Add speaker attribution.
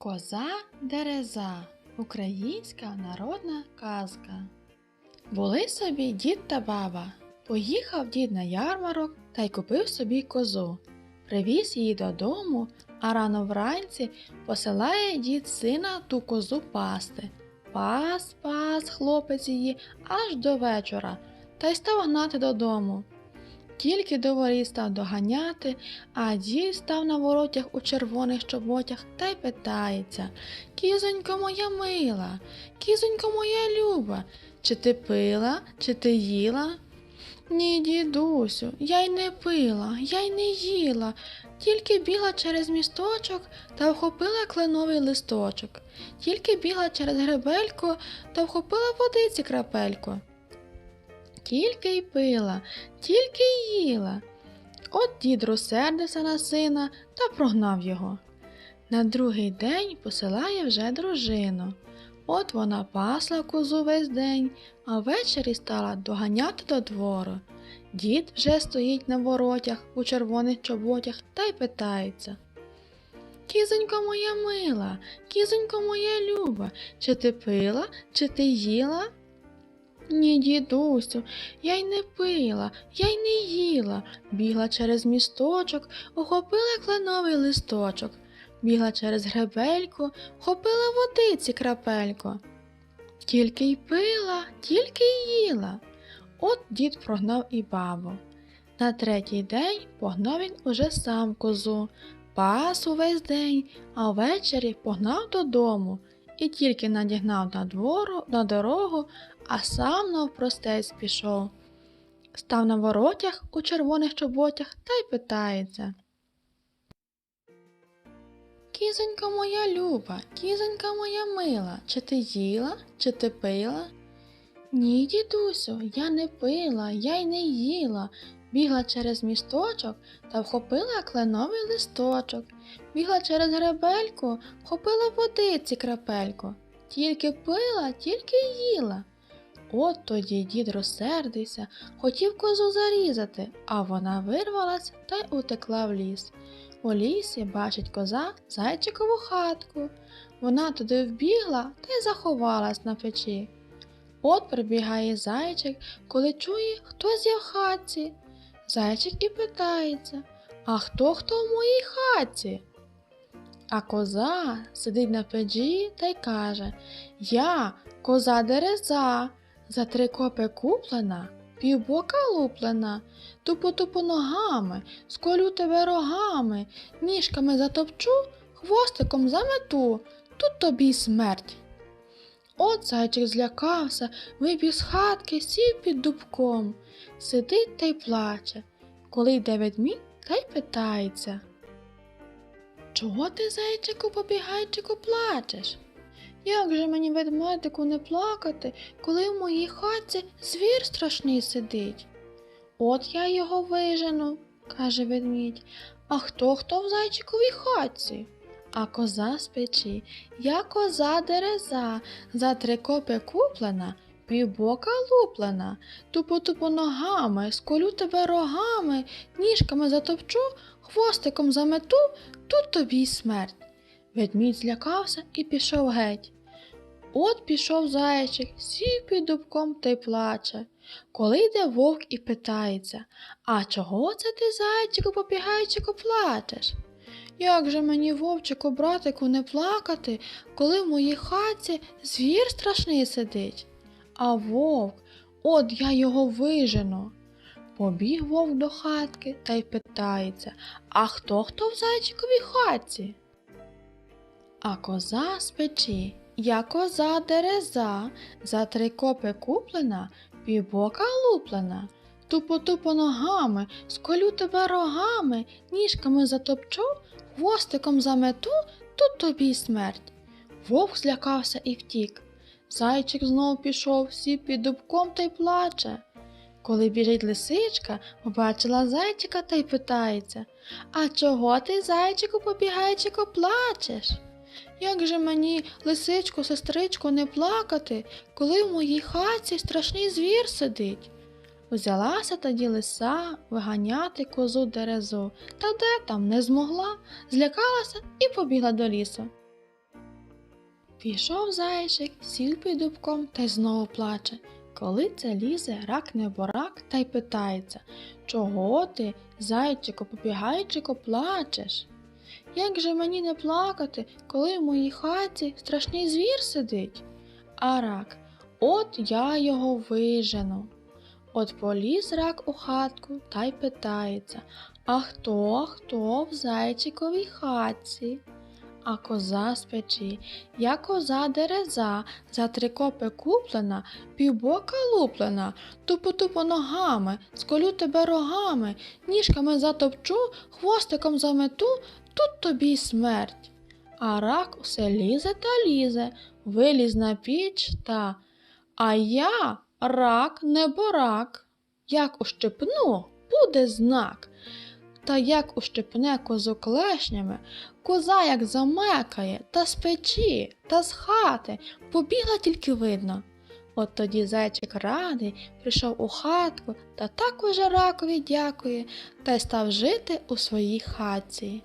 Speaker 1: Коза дереза українська народна казка. Були собі дід та баба. Поїхав дід на ярмарок та й купив собі козу. Привіз її додому, а рано вранці посилає дід сина ту козу пасти. Пас, пас, хлопець її аж до вечора, та й став гнати додому. Тільки до воріт став доганяти, а дід став на воротях у червоних чоботях та й питається Кізонько моя мила, кізонько моя люба, чи ти пила, чи ти їла? Ні, дідусю, я й не пила, я й не їла, тільки бігла через місточок та вхопила кленовий листочок, тільки бігла через гребельку та вхопила водиці крапельку. Тільки й пила, тільки й їла. От дід розсердився на сина та прогнав його. На другий день посилає вже дружину. От вона пасла козу весь день, а ввечері стала доганяти до двору. Дід вже стоїть на воротях у червоних чоботях та й питається. Кізонько моя мила, кізонько моя люба, чи ти пила, чи ти їла? Ні, дідусю, я й не пила, я й не їла. Бігла через місточок, охопила кленовий листочок, бігла через гребельку, хопила водиці крапелько. Тільки й пила, тільки й їла. От дід прогнав і бабу. На третій день погнав він уже сам козу, пас увесь день, а ввечері погнав додому і тільки надігнав на двору, на дорогу, а сам навпростець пішов. Став на воротях у червоних чоботях та й питається. Кізонька моя люба, кізонька моя мила, чи ти їла, чи ти пила? Ні, дідусю, я не пила, я й не їла. Бігла через місточок та вхопила кленовий листочок, бігла через гребельку, вхопила водиці крапельку. Тільки пила, тільки їла. От тоді дід розсердився, хотів козу зарізати, а вона вирвалась та й утекла в ліс. У лісі бачить коза зайчикову хатку. Вона туди вбігла та й заховалась на печі. От прибігає зайчик, коли чує, хтось є в хатці. Зайчик і питається, а хто хто в моїй хатці? А коза сидить на печі та й каже Я, коза дереза, за три копи куплена, півбока луплена, тупо-тупо ногами, сколю тебе рогами, ніжками затопчу, хвостиком замету, тут тобі смерть. От зайчик злякався, вибіг з хатки, сів під дубком, сидить та й плаче. Коли йде ведмідь, та й питається. Чого ти, зайчику, побігайчику, плачеш? Як же мені ведмедику не плакати, коли в моїй хатці звір страшний сидить? От я його вижену, каже ведмідь. А хто хто в зайчиковій хатці? А коза з печі, я коза дереза, за три копи куплена, півбока луплена, тупо-тупо ногами, сколю тебе рогами, ніжками затопчу, хвостиком замету, тут тобі й смерть. Ведмідь злякався і пішов геть. От пішов зайчик, сів під дубком та й плаче. Коли йде вовк і питається А чого це ти, зайчику, побігайчику, плачеш? Як же мені, вовчику, братику, не плакати, коли в моїй хатці звір страшний сидить? А вовк, от я його вижену. Побіг вовк до хатки та й питається А хто хто в зайчиковій хатці? А коза з печі, я коза дереза, за три копи куплена, півбока луплена. Тупо-тупо ногами, сколю тебе рогами, ніжками затопчу, хвостиком замету, тут тобі й смерть. Вовк злякався і втік. Зайчик знов пішов, сів під дубком та й плаче. Коли біжить лисичка, побачила зайчика та й питається А чого ти, зайчику, побігайчику, плачеш? Як же мені, лисичко, сестричко, не плакати, коли в моїй хаті страшний звір сидить? Взялася тоді лиса виганяти козу дерезу, та де там не змогла, злякалася і побігла до лісу. Пішов зайчик, сів під дубком та й знову плаче. Коли це лізе рак неборак та й питається, чого ти, зайчику, побігайчику, плачеш? Як же мені не плакати, коли в моїй хаті страшний звір сидить? А рак, от я його вижену. От поліз рак у хатку та й питається, а хто, хто в зайчиковій хатці? А коза з печі, я коза дереза, за три копи куплена, півбока луплена, тупо-тупо ногами, сколю тебе рогами, ніжками затопчу, хвостиком замету, тут тобі й смерть. А рак усе лізе та лізе, виліз на піч та. А я рак не борак. Як ущипну, буде знак. Та як ущипне козу клешнями, коза як замекає, та з печі, та з хати, побігла тільки видно. От тоді зайчик радий прийшов у хатку та так уже ракові дякує, та й став жити у своїй хатці.